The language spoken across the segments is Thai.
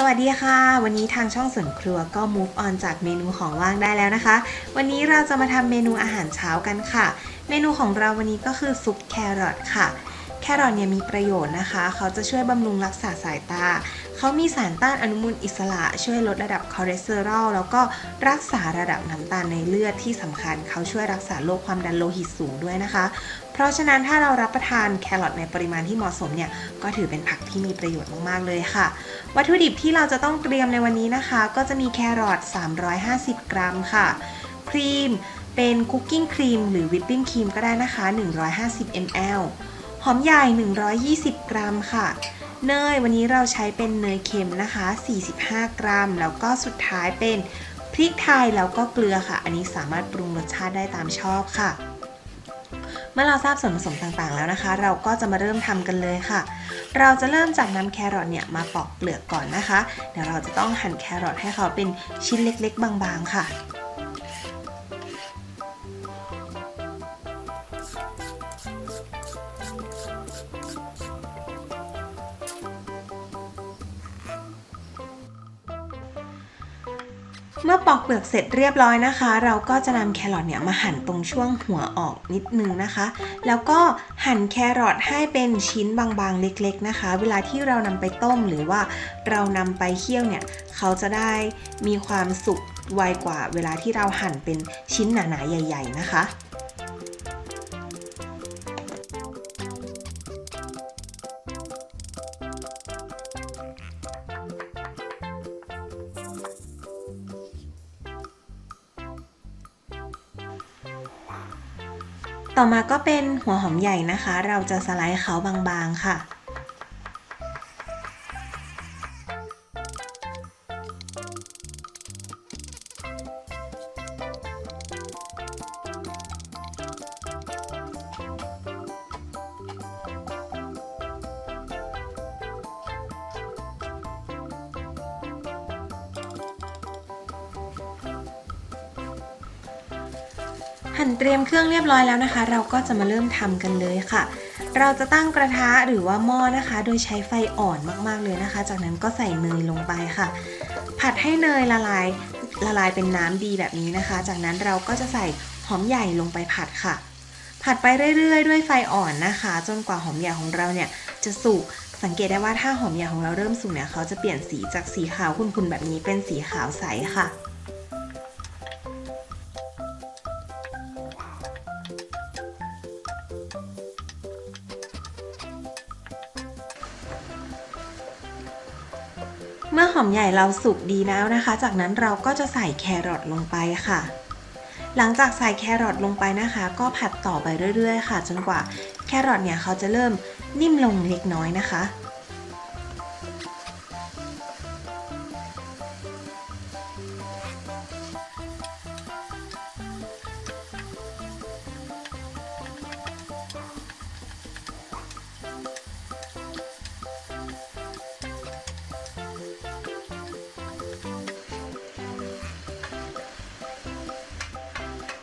สวัสดีค่ะ วันนี้ทางช่องสวนครัวก็ move on จากเมนูของว่างได้แล้วนะคะ วันนี้เราจะมาทำเมนูอาหารเช้ากันค่ะ เมนูของเราวันนี้ก็คือซุปแครอทค่ะ แครอทเนี่ยมีประโยชน์นะคะ เขาจะช่วยบำรุงรักษาสายตา เขามีสารต้านอนุมูลอิสระ ช่วยลดระดับคอเลสเตอรอลแล้วก็รักษาระดับน้ำตาลในเลือดที่สำคัญ เขาช่วยรักษาโรคความดันโลหิตสูงด้วยนะคะ ราะฉะนั้นถ้าเรารับประทานแครอทในปริมาณที่เหมาะสมเนี่ยก็ถือเป็นผักที่มีประโยชน์มากๆเลยค่ะ วัตถุดิบที่เราจะต้องเตรียมในวันนี้นะคะ ก็จะมีแครอท350 กรัมค่ะ ครีมเป็นคุกกิ้งครีมหรือวิปปิ้งครีมก็ได้นะคะ 150 ml หอมใหญ่ 120 กรัมค่ะเนยวันนี้เราใช้เป็นเนยเค็มนะคะ 45 กรัม แล้วก็สุดท้ายเป็นพริกไทยแล้วก็เกลือค่ะ อันนี้สามารถปรุงรสชาติได้ตามชอบค่ะ มื่อเราทราบส่วนผสมต่างๆแล้วนะคะ เราก็จะมาเริ่มทำกันเลยค่ะ เราจะเริ่มจากนำแครอทเนี่ยมาปอกเปลือกก่อนนะคะ เดี๋ยวเราจะต้องหั่นแครอทให้เขาเป็นชิ้นเล็กๆ บางๆค่ะ เมื่อปอกเปลือกเสร็จเรียบร้อยนะคะ เราก็จะนำแครอทเนี่ยมาหั่นตรงช่วงหัวออกนิดนึงนะคะ แล้วก็หั่นแครอทให้เป็นชิ้นบางๆเล็กๆนะคะ เวลาที่เรานำไปต้มหรือว่าเรานำไปเคี่ยวเนี่ย เขาจะได้มีความสุกไวกว่าเวลาที่เราหั่นเป็นชิ้นหนาๆใหญ่ ๆ นะคะ ต่อมาก็เป็นหัวหอมใหญ่นะคะ เราจะสไลด์เขาบางๆค่ะ หั่นเตรียมเครื่องเรียบร้อยแล้วนะคะ เราก็จะมาเริ่มทำกันเลยค่ะ เราจะตั้งกระทะหรือว่าหม้อนะคะ โดยใช้ไฟอ่อนมากๆเลยนะคะ จากนั้นก็ใส่เนยลงไปค่ะ ผัดให้เนยละลายละลายเป็นน้ำดีแบบนี้นะคะ จากนั้นเราก็จะใส่หอมใหญ่ลงไปผัดค่ะ ผัดไปเรื่อยๆ ด้วยไฟอ่อนนะคะ จนกว่าหอมใหญ่ของเราเนี่ยจะสุกสังเกตได้ว่าถ้าหอมใหญ่ของเราเริ่มสุกเนี่ยเขาจะเปลี่ยนสีจากสีขาวขุ่นๆแบบนี้เป็นสีขาวใสค่ะ อมใหญ่เราสุกดีแล้วนะคะ จากนั้นเราก็จะใส่แครอทลงไปค่ะ หลังจากใส่แครอทลงไปนะคะ ก็ผัดต่อไปเรื่อยๆ ค่ะ จนกว่าแครอทเนี่ยเขาจะเริ่มนิ่มลงเล็กน้อยนะคะ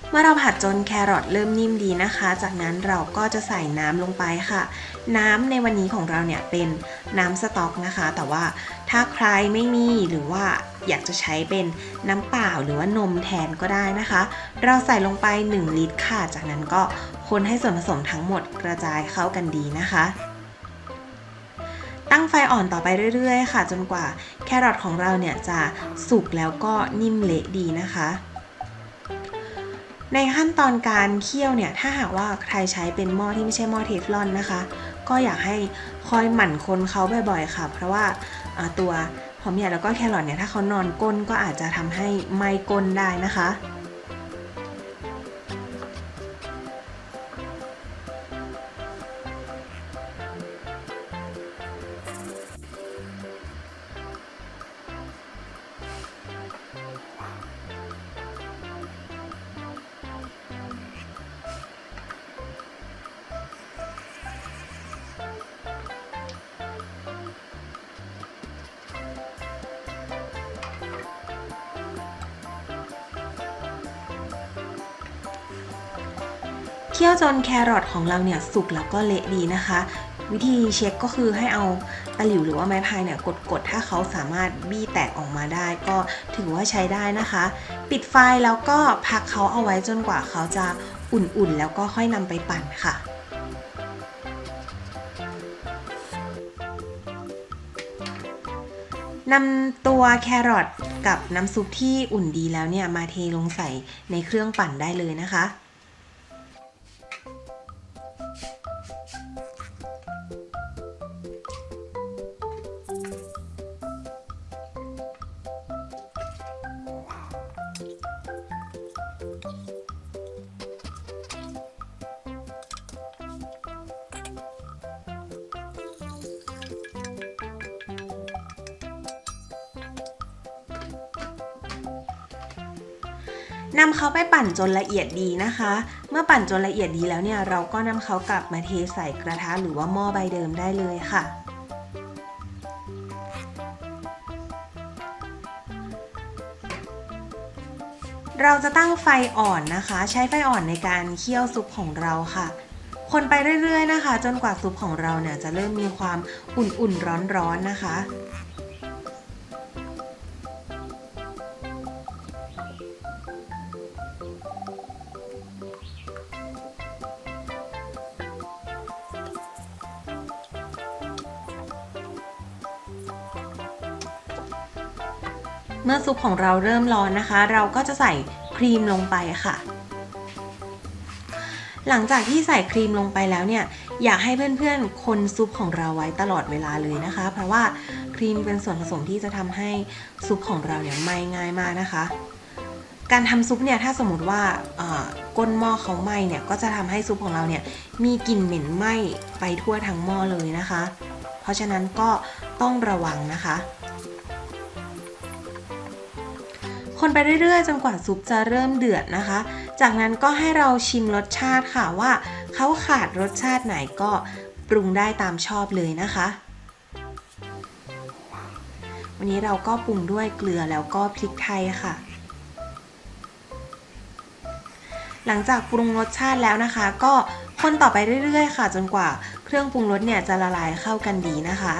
เมื่อเราผัดจนแครอทเริ่มนิ่มดีนะคะ จากนั้นเราก็จะใส่น้ำลงไปค่ะ น้ำในวันนี้ของเราเนี่ยเป็นน้ำสต๊อกนะคะ แต่ว่าถ้าใครไม่มีหรือว่าอยากจะใช้เป็นน้ำเปล่าหรือว่านมแทนก็ได้นะคะ เราใส่ลงไป 1 ลิตรค่ะ จากนั้นก็คนให้ส่วนผสมทั้งหมดกระจายเข้ากันดีนะคะ ตั้งไฟอ่อนต่อไปเรื่อยๆ ค่ะ จนกว่าแครอทของเราเนี่ยจะสุกแล้วก็นิ่มเละดีนะคะ ในขั้นตอนการเคี่ยวเนี่ยถ้าหากว่าใครใช้เป็นหม้อที่ไม่ใช่หม้อเทฟลอนนะคะ ก็อยากให้คอยหมั่นคนเขาบ่อยๆค่ะ เพราะว่าตัวหอมใหญ่แล้วก็แครอทเนี่ยถ้าเขานอนก้นก็อาจจะทำให้ไหม้ก้นได้นะคะ เคี่ยวจนแครอทของเราเนี่ยสุกแล้วก็เละดีนะคะ วิธีเช็คก็คือให้เอาตะหลิวหรือว่าไม้พายเนี่ยกดๆ ถ้าเขาสามารถบี้แตกออกมาได้ ก็ถือว่าใช้ได้นะคะ ปิดไฟแล้วก็พักเขาเอาไว้จนกว่าเขาจะอุ่นๆ แล้วก็ค่อยนำไปปั่นค่ะนำตัวแครอทกับน้ำซุปที่อุ่นดีแล้วเนี่ยมาเทลงใส่ในเครื่องปั่นได้เลยนะคะ นำเขาไปปั่นจนละเอียดดีนะคะ เมื่อปั่นจนละเอียดดีแล้วเนี่ย เราก็นำเขากลับมาเทใส่กระทะหรือว่าหม้อใบเดิมได้เลยค่ะเราจะตั้งไฟอ่อนนะคะ ใช้ไฟอ่อนในการเคี่ยวซุปของเราค่ะ คนไปเรื่อยๆนะคะ จนกว่าซุปของเราเนี่ยจะเริ่มมีความอุ่นๆร้อนๆนะคะ เมื่อซุปของเราเริ่มร้อนนะคะ เราก็จะใส่ครีมลงไปค่ะ หลังจากที่ใส่ครีมลงไปแล้วเนี่ย อยากให้เพื่อนๆ คนซุปของเราไว้ตลอดเวลาเลยนะคะ เพราะว่าครีมเป็นส่วนผสมที่จะทำให้ซุปของเราเนี่ยไหม้ง่ายมากนะคะ การทำซุปเนี่ยถ้าสมมติว่าก้นหม้อเขาไหม้เนี่ยก็จะทำให้ซุปของเราเนี่ยมีกลิ่นเหม็นไหม้ไปทั่วทั้งหม้อเลยนะคะ เพราะฉะนั้นก็ต้องระวังนะคะ คนไปเรื่อยๆ จนกว่าซุปจะเริ่มเดือดนะคะ จากนั้นก็ให้เราชิมรสชาติค่ะว่าเขาขาดรสชาติไหนก็ปรุงได้ตามชอบเลยนะคะ วันนี้เราก็ปรุงด้วยเกลือแล้วก็พริกไทยค่ะ หลังจากปรุงรสชาติแล้วนะคะ ก็คนต่อไปเรื่อยๆ ค่ะ จนกว่าเครื่องปรุงรสเนี่ยจะละลายเข้ากันดีนะคะ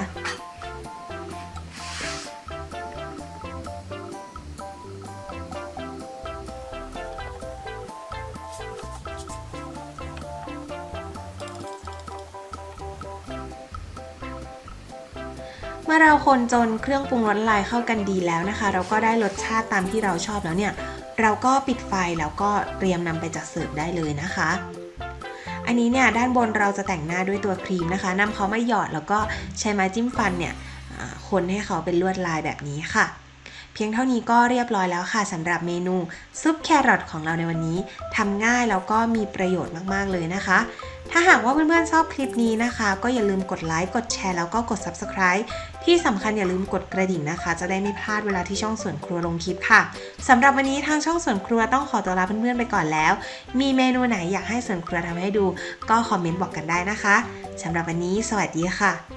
เมื่อเราคนจนเครื่องปรุงรสละลายเข้ากันดีแล้วนะคะ เราก็ได้รสชาติตามที่เราชอบแล้วเนี่ย เราก็ปิดไฟแล้วก็เตรียมนำไปจัดเสิร์ฟได้เลยนะคะ อันนี้เนี่ยด้านบนเราจะแต่งหน้าด้วยตัวครีมนะคะนำเขามาหยอดแล้วก็ใช้ไม้จิ้มฟันเนี่ยคนให้เขาเป็นลวดลายแบบนี้ค่ะ เพียงเท่านี้ก็เรียบร้อยแล้วค่ะสำหรับเมนูซุปแครอทของเราในวันนี้ทำง่ายแล้วก็มีประโยชน์มากๆเลยนะคะ ถ้าหากว่าเพื่อนๆชอบคลิปนี้นะคะ ก็อย่าลืมกดไลค์กดแชร์แล้วก็กด Subscribe ที่สำคัญอย่าลืมกดกระดิ่งนะคะ จะได้ไม่พลาดเวลาที่ช่องส่วนครัวลงคลิปค่ะสำหรับวันนี้ทางช่องส่วนครัวต้องขอตัวลาเพื่อนๆไปก่อนแล้ว มีเมนูไหนอยากให้ส่วนครัวทำให้ดู ก็คอมเมนต์บอกกันได้นะคะสำหรับวันนี้ สวัสดีค่ะ